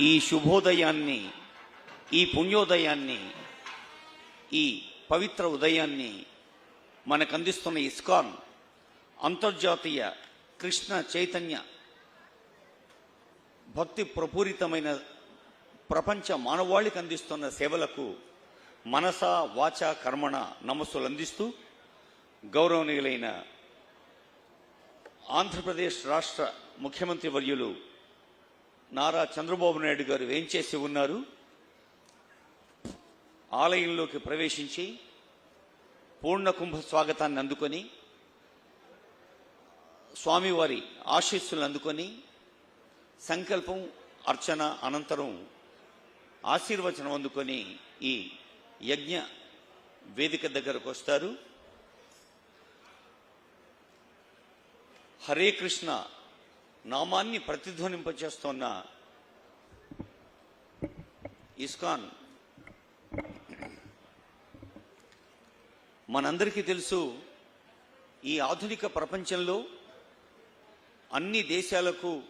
ఈ శుభోదయాన్ని ఈ పుణ్యోదయాన్ని ఈ పవిత్ర ఉదయాన్ని మనకు అందిస్తున్న ఇస్కాన్ అంతర్జాతీయ కృష్ణ చైతన్య భక్తి ప్రపూరితమైన ప్రపంచ మానవాళికి అందిస్తున్న సేవలకు మనస వాచ కర్మణ నమస్సులు అందిస్తూ గౌరవనీయులైన ఆంధ్రప్రదేశ్ రాష్ట్ర ముఖ్యమంత్రి వర్యులు నారా చంద్రబాబు నాయుడు గారు వేంచేసి ఉన్నారు? ఆలయంలోకి ప్రవేశించి పూర్ణ కుంభ స్వాగతాన్ని అందుకొని స్వామివారి ఆశీస్సులు అందుకొని సంకల్పం అర్చన అనంతరం ఆశీర్వచనం అందుకొని ఈ యజ్ఞ వేదిక దగ్గరకు వస్తారు. హరే కృష్ణ నామాన్ని ప్రతిధ్వనింపచేస్తున్న ఇస్కాన్. మనందరికీ తెలుసు ఈ ఆధునిక ప్రపంచంలో అన్ని దేశాలకు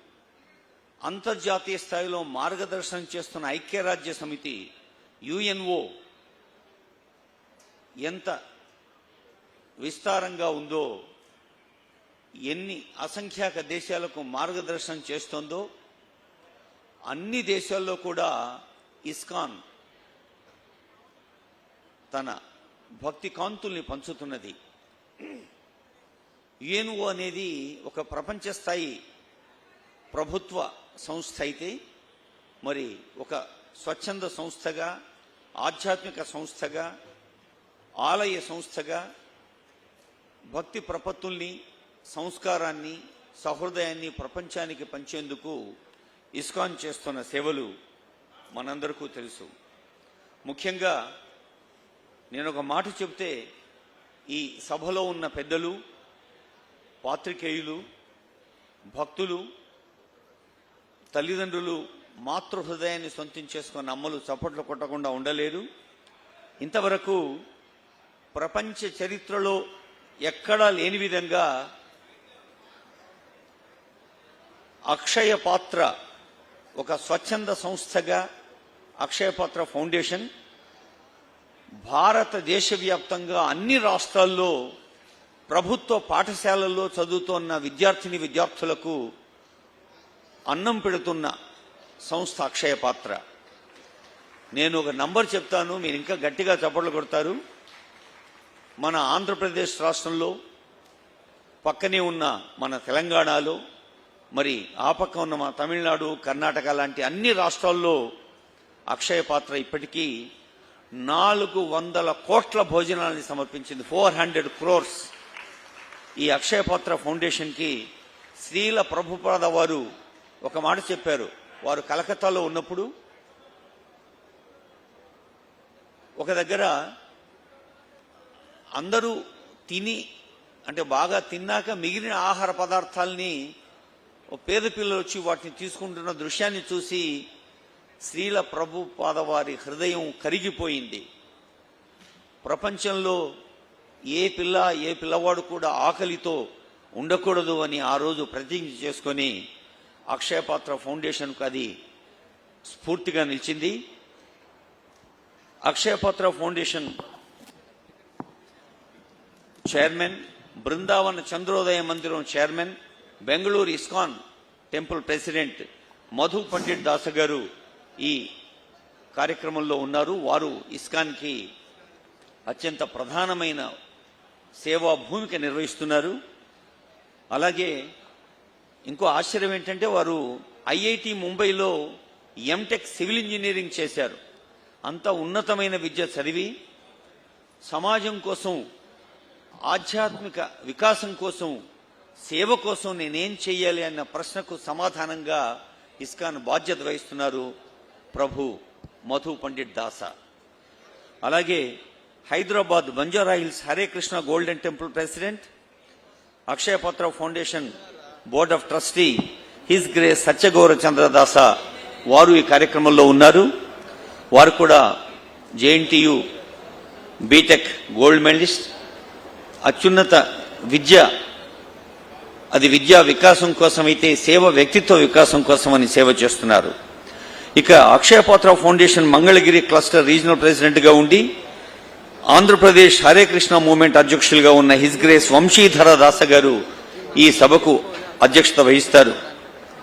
అంతర్జాతీయ స్థాయిలో మార్గదర్శనం చేస్తున్న ఐక్యరాజ్య సమితి యుఎన్ఓ ఎంత విస్తారంగా ఉందో ఎన్ని అసంఖ్యాక దేశాలకు మార్గదర్శనం చేస్తుందో అన్ని దేశాల్లో కూడా ఇస్కాన్ తన భక్తి కాంతుల్ని పంచుతున్నది. యుఎన్ఓ అనేది ఒక ప్రపంచ స్థాయి ప్రభుత్వ సంస్థ అయితే మరి ఒక స్వచ్ఛంద సంస్థగా ఆధ్యాత్మిక సంస్థగా ఆలయ సంస్థగా భక్తి ప్రపత్తుల్ని సంస్కారాన్ని సహృదయాన్ని ప్రపంచానికి పంచేందుకు ఇస్కాన్ చేస్తున్న సేవలు మనందరికీ తెలుసు. ముఖ్యంగా నేను ఒక మాట చెబితే ఈ సభలో ఉన్న పెద్దలు పాత్రికేయులు భక్తులు తల్లిదండ్రులు మాతృ హృదయాన్ని సొంతం చేసుకున్న అమ్మలు చప్పట్లు కొట్టకుండా ఉండలేరు. ఇంతవరకు ప్రపంచ చరిత్రలో ఎక్కడా లేని విధంగా అక్షయ పాత్ర ఒక స్వచ్ఛంద సంస్థగా అక్షయ పాత్ర ఫౌండేషన్ భారతదేశ వ్యాప్తంగా అన్ని రాష్ట్రాల్లో ప్రభుత్వ పాఠశాలల్లో చదువుతున్న విద్యార్థిని విద్యార్థులకు అన్నం పెడుతున్న సంస్థ అక్షయ పాత్ర నేను ఒక నంబర్ చెప్తాను మీరు ఇంకా గట్టిగా చప్పట్లు కొడతారు. మన ఆంధ్రప్రదేశ్ రాష్ట్రంలో పక్కనే ఉన్న మన తెలంగాణలో మరి ఆ పక్క ఉన్న మా తమిళనాడు కర్ణాటక లాంటి అన్ని రాష్ట్రాల్లో అక్షయ పాత్ర ఇప్పటికీ నాలుగు వందల కోట్ల భోజనాలని సమర్పించింది. ఫోర్ హండ్రెడ్ క్రోర్స్ ఈ అక్షయ పాత్ర ఫౌండేషన్కి శ్రీల ప్రభుపాద వారు ఒక మాట చెప్పారు. వారు కలకత్తాలో ఉన్నప్పుడు ఒక దగ్గర అందరూ తిని అంటే బాగా తిన్నాక మిగిలిన ఆహార పదార్థాలని ఓ పేద పిల్లలు వచ్చి వాటిని తీసుకుంటున్న దృశ్యాన్ని చూసి శ్రీల ప్రభు పాదవారి హృదయం కరిగిపోయింది. ప్రపంచంలో ఏ పిల్ల ఏ పిల్లవాడు కూడా ఆకలితో ఉండకూడదు అని ఆ రోజు ప్రతిజ్ఞ చేసుకొని అక్షయపాత్ర ఫౌండేషన్కు అది స్ఫూర్తిగా నిలిచింది. Akshaya Patra foundation chairman Brindavana Chandrodaya Mandiram chairman Bengaluru ISKCON temple president Madhu Pandit Dasa garu ఈ కార్యక్రమంలో ఉన్నారు. వారు ఇస్కాన్కి అత్యంత ప్రధానమైన సేవా భూమిక నిర్వహిస్తున్నారు. అలాగే ఇంకో ఆశ్చర్యం ఏంటంటే వారు ఐఐటి ముంబైలో ఎంటెక్ సివిల్ ఇంజనీరింగ్ చేశారు. అంత ఉన్నతమైన విద్య చదివి సమాజం కోసం ఆధ్యాత్మిక వికాసం కోసం సేవ కోసం నేనేం చెయ్యాలి అన్న ప్రశ్నకు సమాధానంగా ఇస్కాన్ బాధ్యత వహిస్తున్నారు ప్రభు మధు పండిట్ దాస. అలాగే Hyderabad Banjara hills Hare Krishna golden temple president Akshayapatra foundation board of trustee his grace Satyagaura Chandradasa వారు ఈ కార్యక్రమంలో ఉన్నారు. వారు కూడా జేఎన్టీయు బీటెక్ గోల్డ్ మెడలిస్ట్ అత్యున్నత విద్య అది విద్యా వికాసం కోసం అయితే సేవ వ్యక్తిత్వ వికాసం కోసం అని సేవ చేస్తున్నారు. ఇక Akshayapatra foundation Mangalagiri cluster regional ప్రెసిడెంట్గా ఉండి ఆంధ్రప్రదేశ్ హరే కృష్ణ మూవ్మెంట్ అధ్యక్షులుగా ఉన్న హిజ్ గ్రేస్ వంశీధర దాస గారు ఈ సభకు అధ్యక్షత వహిస్తారు.